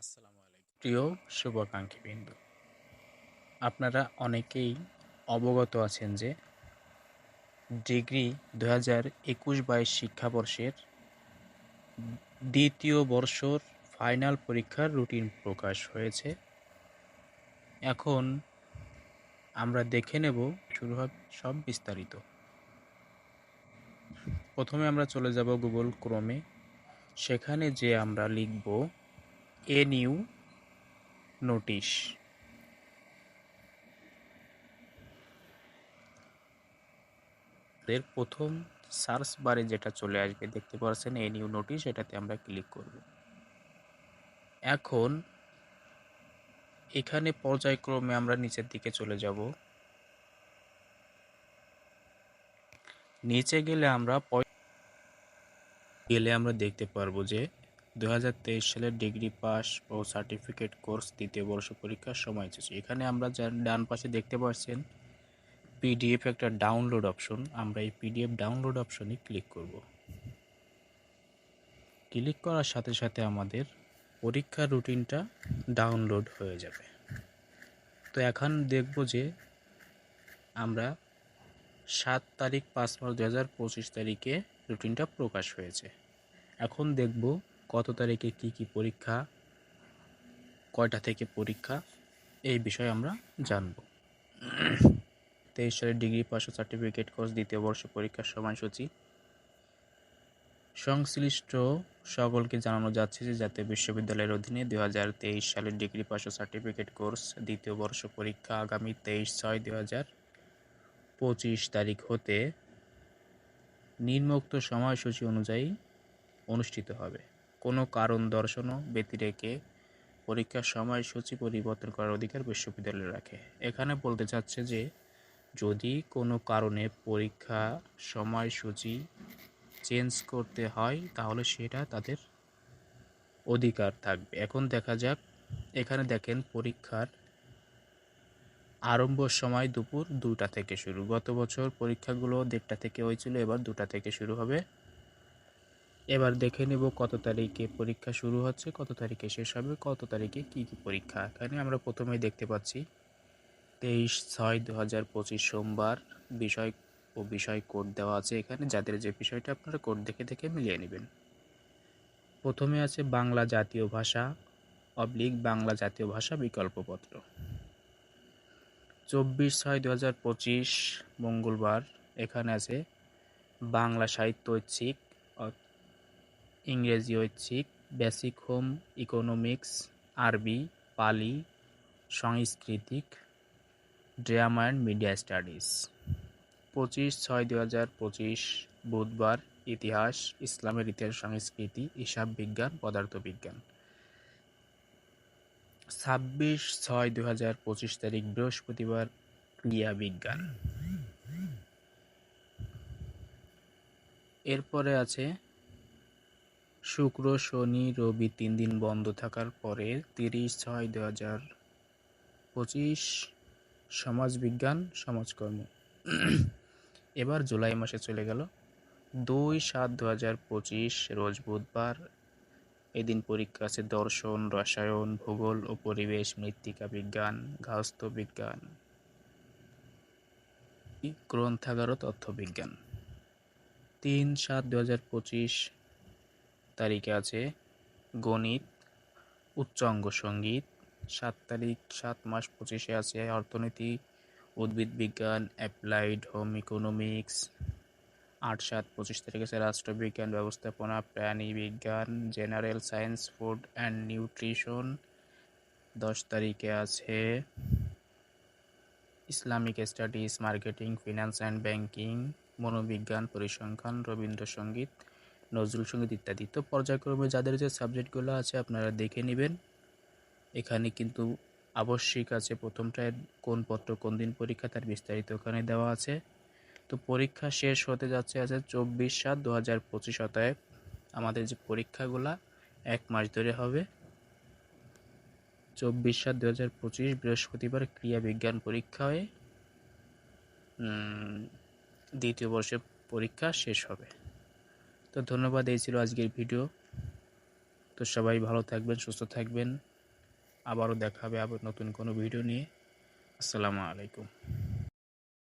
আসসালামু আলাইকুম। প্রিয় শুভাকাঙ্ক্ষী বিন্দু, আপনারা অনেকেই অবগত আছেন যে ডিগ্রি দু হাজার একুশ বাইশ শিক্ষাবর্ষের দ্বিতীয় বর্ষর ফাইনাল পরীক্ষার রুটিন প্রকাশ হয়েছে। এখন আমরা দেখে নেব শুরু হবে সব বিস্তারিত। প্রথমে আমরা চলে যাব গুগল ক্রোমে। সেখানে যে আমরা লিখব এনইউ নোটিশ এর প্রথম সার্চ বারে যেটা চলে আসবে, দেখতে পাচ্ছেন এনইউ নোটিশ এটাতে আমরা ক্লিক করব। এখন এখানে পর্যায়ক্রমে আমরা নিচের দিকে চলে যাব। নিচে গেলে আমরা গেলে আমরা দেখতে পারব যে দু হাজার তেইশ সালের ডিগ্রি পাস ও সার্টিফিকেট কোর্স দ্বিতীয় বর্ষ পরীক্ষার সময় চেয়েছে এখানে আমরা ডান পাশে দেখতে পাচ্ছেন পিডিএফ একটা ডাউনলোড অপশন। আমরা এই পিডিএফ ডাউনলোড অপশনে ক্লিক করব। ক্লিক করার সাথে সাথে আমাদের পরীক্ষার রুটিনটা ডাউনলোড হয়ে যাবে। তো এখন দেখব যে আমরা সাত তারিখ পাঁচ মার্চ দু হাজার পঁচিশ তারিখে রুটিনটা প্রকাশ হয়েছে। এখন দেখব কত তারিখে কি কি পরীক্ষা, কয়টা থেকে পরীক্ষা, এই বিষয়ে আমরা জানব। তেইশ সালের ডিগ্রি পাস ও সার্টিফিকেট কোর্স দ্বিতীয় বর্ষ পরীক্ষার সময়সূচি। সংশ্লিষ্ট সকলকে জানানো যাচ্ছে যে জাতীয় বিশ্ববিদ্যালয়ের অধীনে দু হাজার তেইশ সালের ডিগ্রি পাস ও সার্টিফিকেট কোর্স দ্বিতীয় বর্ষ পরীক্ষা আগামী তেইশ ছয় দু হাজার পঁচিশ তারিখ হতে নিম্নোক্ত সময়সূচি অনুযায়ী অনুষ্ঠিত হবে। কোনো কারণ দর্শনও ব্যতিরেকে পরীক্ষার সময়সূচি পরিবর্তন করার অধিকার বিশ্ববিদ্যালয় রাখে। এখানে বলতে চাচ্ছে যে, যদি কোনো কারণে পরীক্ষা সময়সূচি চেঞ্জ করতে হয়, তাহলে সেটা তাদের অধিকার থাকবে। এখন দেখা যাক, এখানে দেখেন পরীক্ষার আরম্ভ সময় দুপুর দুটা থেকে শুরু। গত বছর পরীক্ষাগুলো দেড়টা থেকে হয়েছিল, এবার দুটা থেকে শুরু হবে। এবার দেখে নেব কত তারিখে পরীক্ষা শুরু হচ্ছে, কত তারিখে শেষ হবে, কত তারিখে কি কি পরীক্ষা। এখানে আমরা প্রথমেই দেখতে পাচ্ছি, তেইশ ছয় দু হাজার পঁচিশ সোমবার বিষয় ও বিষয় কোড দেওয়া আছে এখানে, যাদের যে বিষয়টা আপনারা কোড দেখে দেখে মিলিয়ে নেবেন। প্রথমে আছে বাংলা জাতীয় ভাষা, অবলিক বাংলা জাতীয় ভাষা বিকল্পপত্র। চব্বিশ ছয় দু হাজার পঁচিশ মঙ্গলবার এখানে আছে বাংলা সাহিত্য ঐচ্ছিক ইংরেজি ঐচ্ছিক বেসিক হোম ইকোনমিক্স আরবি পালি সাংস্কৃতিক ড্রামা অ্যান্ড মিডিয়া স্টাডিজ পঁচিশ ছয় দু হাজার পঁচিশ, বুধবার ইতিহাস, ইসলামের ইতিহাস, সংস্কৃতি, হিসাব বিজ্ঞান, পদার্থবিজ্ঞান। ছাব্বিশ ছয় দু হাজার পঁচিশ তারিখ, বৃহস্পতিবার ক্রিয়া বিজ্ঞান। এরপরে আছে শুক্র, শনি, রবি তিন দিন বন্ধ থাকার পরে তিরিশ ছয় দু হাজার পঁচিশ সমাজবিজ্ঞান সমাজকর্ম। এবার জুলাই মাসে চলে গেল। দুই সাত দু হাজার পঁচিশ, রোজ বুধবার। এদিন পরীক্ষা আছে দর্শন, রসায়ন, ভূগোল ও পরিবেশ, মৃত্তিকা বিজ্ঞান গাহস্থ বিজ্ঞান। গ্রন্থাগার ও তথ্যবিজ্ঞান তিন সাত দু হাজার পঁচিশ তারিখে আছে গণিত উচ্চ অঙ্গ সংগীত, সাত তারিখ, সাত মাস পঁচিশে আছে অর্থনীতি, উদ্ভিদ বিজ্ঞান, অ্যাপ্লাইড হোম ইকোনমিক্স, আট সাত পঁচিশ তারিখে আছে রাষ্ট্রবিজ্ঞান ব্যবস্থাপনা, প্রাণী বিজ্ঞান, general science, food and nutrition, দশ তারিখে আছে Islamic studies, marketing finance and banking, মনোবিজ্ঞান, পরিসংখ্যান, রবীন্দ্রসঙ্গীত নজরুল সংগীত ইত্যাদি। তো পর্যায়ক্রমে যাদের যে সাবজেক্টগুলো আছে আপনারা দেখে নেবেন। এখানে কিন্তু আবশ্যিক আছে প্রথমটায় কোন পত্র কোন দিন পরীক্ষা তার বিস্তারিত ওখানে দেওয়া আছে। তো পরীক্ষা শেষ হতে যাচ্ছে আছে চব্বিশ সাত দু হাজার পঁচিশ অতএব আমাদের যে পরীক্ষাগুলা এক মাস ধরে হবে। চব্বিশ সাত দু হাজার পঁচিশ বৃহস্পতিবার ক্রিয়া বিজ্ঞান পরীক্ষায় দ্বিতীয় বর্ষের পরীক্ষা শেষ হবে। তো ধন্যবাদ, এই ছিল আজকের ভিডিও। তো সবাই ভালো থাকবেন, সুস্থ থাকবেন। আবারও দেখাবে আবার নতুন কোনো ভিডিও নিয়ে। আসসালামু আলাইকুম।